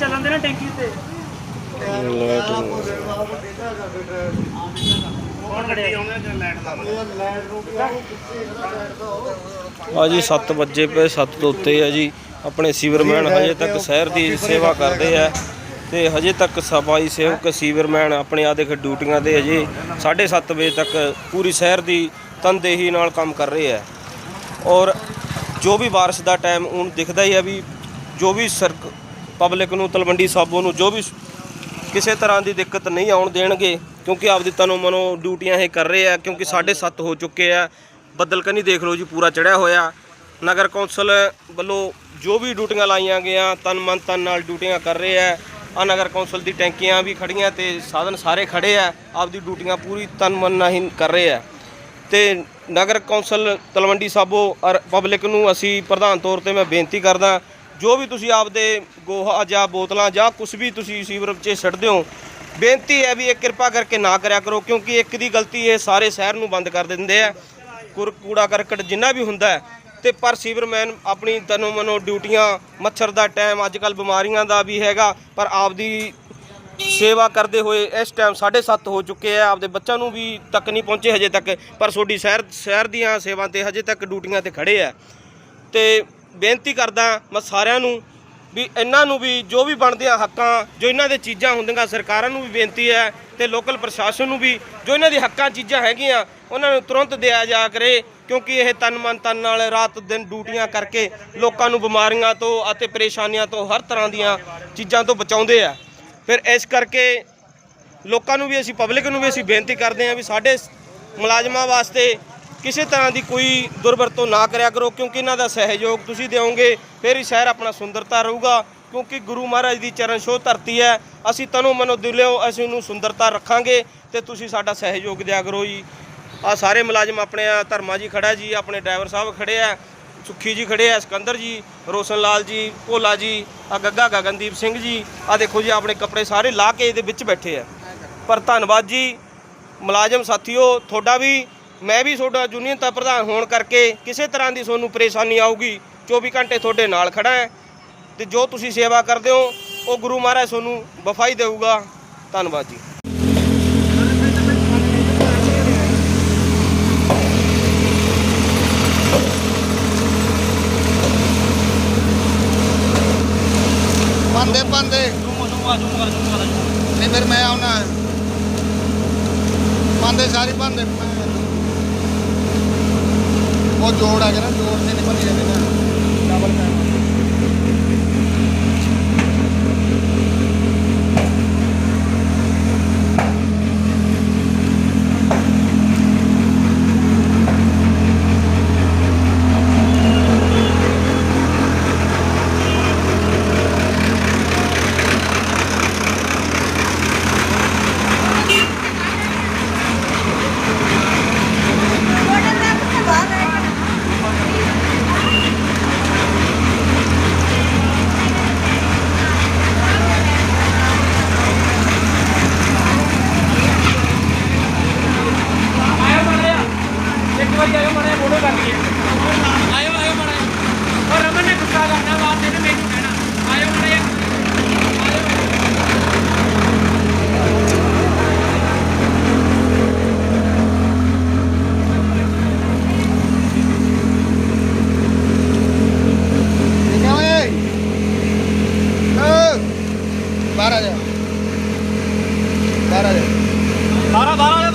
ਚੱਲਣ ਦੇ ਨਾ ਟੈਂਕੀ ਤੇ ਲਾਈਟ ਕੌਣ ਖੜਿਆ ਆ ਜੀ 7 ਵਜੇ ਪਏ 7 ਤੋਂ ਉੱਤੇ ਆ ਜੀ। ਆਪਣੇ ਸੀਵਰਮੈਨ ਹਜੇ ਤੱਕ ਸ਼ਹਿਰ ਦੀ ਸੇਵਾ ਕਰਦੇ ਆ। ਤੇ ਹਜੇ ਤੱਕ ਸਫ਼ਾਈ ਸੇਵਕ ਸੀਵਰਮੈਨ ਆਪਣੇ ਆਦੇ ਖ ਡਿਊਟੀਆਂ ਤੇ ਹਜੇ 7:30 ਵਜੇ ਤੱਕ ਪੂਰੀ ਸ਼ਹਿਰ ਦੀ ਤਨਦੇਹੀ ਨਾਲ ਕੰਮ ਕਰ ਰਹੇ ਆ। ਔਰ ਜੋ ਵੀ ਬਾਰਿਸ਼ ਦਾ ਟਾਈਮ ਹੁਣ ਦਿਖਦਾ ਹੀ ਆ ਵੀ ਜੋ ਵੀ ਸਰਕ ਪਬਲਿਕ ਨੂੰ, ਤਲਵੰਡੀ ਸਾਬੋ ਨੂੰ ਜੋ ਵੀ ਕਿਸੇ ਤਰ੍ਹਾਂ ਦੀ ਦਿੱਕਤ ਨਹੀਂ ਆਉਣ ਦੇਣਗੇ, ਕਿਉਂਕਿ ਆਪਦੀ ਤਨੋਂ ਮਨੋਂ ਡਿਊਟੀਆਂ ਇਹ ਕਰ ਰਹੇ ਆ, ਕਿਉਂਕਿ 7:30 ਹੋ ਚੁੱਕੇ ਆ। ਬੱਦਲ ਕਨੀ ਦੇਖ ਲਓ ਜੀ, ਪੂਰਾ ਚੜਿਆ ਹੋਇਆ। ਨਗਰ ਕੌਂਸਲ ਵੱਲੋਂ ਜੋ ਵੀ ਡਿਊਟੀਆਂ ਲਾਈਆਂ ਗਈਆਂ, ਤਨ ਮਨ ਤਨ ਨਾਲ ਡਿਊਟੀਆਂ ਕਰ ਰਹੇ ਆ। ਆ ਨਗਰ ਕੌਂਸਲ ਦੀ ਟੈਂਕੀਆਂ ਵੀ ਖੜੀਆਂ ਤੇ ਸਾਧਨ ਸਾਰੇ ਖੜੇ ਆ, ਆਪਦੀ ਡਿਊਟੀਆਂ ਪੂਰੀ ਤਨ ਮਨ ਨਾਲ ਹੀ ਕਰ ਰਹੇ ਆ। ਤੇ ਨਗਰ ਕੌਂਸਲ ਤਲਵੰਡੀ ਸਾਬੋ ਔਰ ਪਬਲਿਕ ਨੂੰ ਅਸੀਂ ਪ੍ਰਧਾਨ ਤੌਰ ਤੇ ਮੈਂ ਬੇਨਤੀ ਕਰਦਾ ਜੋ ਵੀ ਤੁਸੀਂ ਆਪਦੇ ਗੋਹਾ ਜਾਂ ਬੋਤਲਾਂ ਜਾਂ ਕੁਝ ਵੀ ਤੁਸੀਂ ਸੀਵਰ 'ਚ ਛੱਡਦੇ ਹੋ, ਬੇਨਤੀ ਹੈ ਵੀ ਇਹ ਕਿਰਪਾ ਕਰਕੇ ਨਾ ਕਰਿਆ ਕਰੋ, ਕਿਉਂਕਿ ਇੱਕ ਦੀ ਗਲਤੀ ਇਹ ਸਾਰੇ ਸ਼ਹਿਰ ਨੂੰ ਬੰਦ ਕਰ ਦਿੰਦੇ ਆ। ਕੁਰ ਕੂੜਾ ਕਰਕਟ ਜਿੰਨਾ ਵੀ ਹੁੰਦਾ ਹੈ, ਤੇ ਪਰ ਸੀਵਰਮੈਨ ਆਪਣੀ ਤਨੋ ਮਨੋ ਡਿਊਟੀਆਂ, ਮੱਛਰ ਦਾ ਟਾਈਮ ਅੱਜ ਕੱਲ ਬਿਮਾਰੀਆਂ ਦਾ ਵੀ ਹੈਗਾ, ਪਰ ਆਪਦੀ ਸੇਵਾ ਕਰਦੇ ਹੋਏ ਇਸ ਟਾਈਮ 7:30 ਹੋ ਚੁੱਕੇ ਆ, ਆਪਦੇ ਬੱਚਿਆਂ ਨੂੰ ਵੀ ਤੱਕ ਨਹੀਂ ਪਹੁੰਚੇ ਹਜੇ ਤੱਕ, ਪਰ ਤੁਹਾਡੀ ਸ਼ਹਿਰ ਸ਼ਹਿਰ ਦੀਆਂ ਸੇਵਾ ਤੇ ਹਜੇ ਤੱਕ ਡਿਊਟੀਆਂ ਤੇ ਖੜੇ ਆ। ਤੇ ਬੇਨਤੀ ਕਰਦਾ ਮੈਂ ਸਾਰਿਆਂ ਨੂੰ ਵੀ ਇਹਨਾਂ ਨੂੰ ਵੀ ਜੋ ਵੀ ਬਣਦੀਆਂ ਹੱਕਾਂ, ਜੋ ਇਹਨਾਂ ਦੇ ਚੀਜ਼ਾਂ ਹੁੰਦੀਆਂ, ਸਰਕਾਰਾਂ ਨੂੰ ਵੀ ਬੇਨਤੀ ਹੈ ਤੇ ਲੋਕਲ ਪ੍ਰਸ਼ਾਸਨ ਨੂੰ ਵੀ ਜੋ ਇਹਨਾਂ ਦੀ ਹੱਕਾਂ ਚੀਜ਼ਾਂ ਹੈਗੀਆਂ, ਉਹਨਾਂ ਨੂੰ ਤੁਰੰਤ ਦਿਆ ਜਾ ਕਰੇ, ਕਿਉਂਕਿ ਇਹ ਤਨ ਮਨ ਤਨ ਨਾਲ ਰਾਤ ਦਿਨ ਡਿਊਟੀਆਂ ਕਰਕੇ ਲੋਕਾਂ ਨੂੰ ਬਿਮਾਰੀਆਂ ਤੋਂ ਅਤੇ ਪਰੇਸ਼ਾਨੀਆਂ ਤੋਂ ਹਰ ਤਰ੍ਹਾਂ ਦੀਆਂ ਚੀਜ਼ਾਂ ਤੋਂ ਬਚਾਉਂਦੇ ਆ। ਫਿਰ ਇਸ ਕਰਕੇ ਲੋਕਾਂ ਨੂੰ ਵੀ ਅਸੀਂ, ਪਬਲਿਕ ਨੂੰ ਵੀ ਅਸੀਂ ਬੇਨਤੀ ਕਰਦੇ ਹਾਂ ਵੀ ਸਾਡੇ ਮੁਲਾਜ਼ਮਾਂ ਵਾਸਤੇ ਕਿਸੇ ਤਰ੍ਹਾਂ ਦੀ ਕੋਈ ਦੁਰਵਰਤੋਂ ਨਾ ਕਰਿਆ ਕਰੋ, ਕਿਉਂਕਿ ਇਹਨਾਂ ਦਾ ਸਹਿਯੋਗ ਤੁਸੀਂ ਦਿਓਗੇ, ਫਿਰ ਹੀ ਸ਼ਹਿਰ ਆਪਣਾ ਸੁੰਦਰਤਾ ਰਹੂਗਾ, ਕਿਉਂਕਿ ਗੁਰੂ ਮਹਾਰਾਜ ਦੀ ਚਰਨ ਛੋਹ ਧਰਤੀ ਹੈ, ਅਸੀਂ ਤਨੋਂ ਮਨੋਂ ਦਿਲੋਂ ਅਸੀਂ ਉਹਨੂੰ ਸੁੰਦਰਤਾ ਰੱਖਾਂਗੇ ਤੇ ਤੁਸੀਂ ਸਾਡਾ ਸਹਿਯੋਗ ਦਿਆ ਕਰੋ ਜੀ। ਆ ਸਾਰੇ ਮੁਲਾਜ਼ਮ ਆਪਣੇ ਆ ਧਰਮਾ ਜੀ ਖੜਾ ਜੀ, ਆਪਣੇ ਡਰਾਈਵਰ ਸਾਹਿਬ ਖੜੇ ਆ, ਸੁੱਖੀ ਜੀ ਖੜੇ ਆ, ਸਿਕੰਦਰ ਜੀ ਰੋਸ਼ਨ ਲਾਲ ਜੀ, ਭੋਲਾ ਜੀ ਆ ਗੱਗਾ ਗਗਨਦੀਪ ਸਿੰਘ ਜੀ ਆ ਦੇਖੋ ਜੀ ਆਪਣੇ ਕੱਪੜੇ ਸਾਰੇ ਲਾ ਕੇ ਇਹਦੇ ਵਿੱਚ ਬੈਠੇ ਆ। ਪਰ ਧੰਨਵਾਦ ਜੀ, ਮੁਲਾਜ਼ਮ ਸਾਥੀਓ, ਤੁਹਾਡਾ ਵੀ ਮੈਂ ਵੀ ਤੁਹਾਡਾ ਯੂਨੀਅਨ ਦਾ ਪ੍ਰਧਾਨ ਹੋਣ ਕਰਕੇ ਕਿਸੇ ਤਰ੍ਹਾਂ ਦੀ ਤੁਹਾਨੂੰ ਪਰੇਸ਼ਾਨੀ ਆਊਗੀ 24 ਘੰਟੇ ਤੁਹਾਡੇ ਨਾਲ ਖੜਾ ਹੈ ਤੇ ਜੋ ਤੁਸੀਂ ਸੇਵਾ ਕਰਦੇ ਹੋ, ਉਹ ਗੁਰੂ ਮਹਾਰਾਜ ਤੁਹਾਨੂੰ ਵਫਾਈ ਦੇਊਗਾ। ਧੰਨਵਾਦ ਜੀ। ਪਾਉਂਦੇ ਪਾਉਂਦੇ ਨਹੀਂ, ਫਿਰ ਮੈਂ ਆਉਣਾ। ਪਾਉਂਦੇ ਸਾਰੀ ਪਾਉਂਦੇ ਉਹ ਜੋੜ ਆ ਗਿਆ ਨਾ ਜੋੜ ਤੇ ਨਹੀਂ ਜਾਂਦੇ ਨਾ। 12 12 12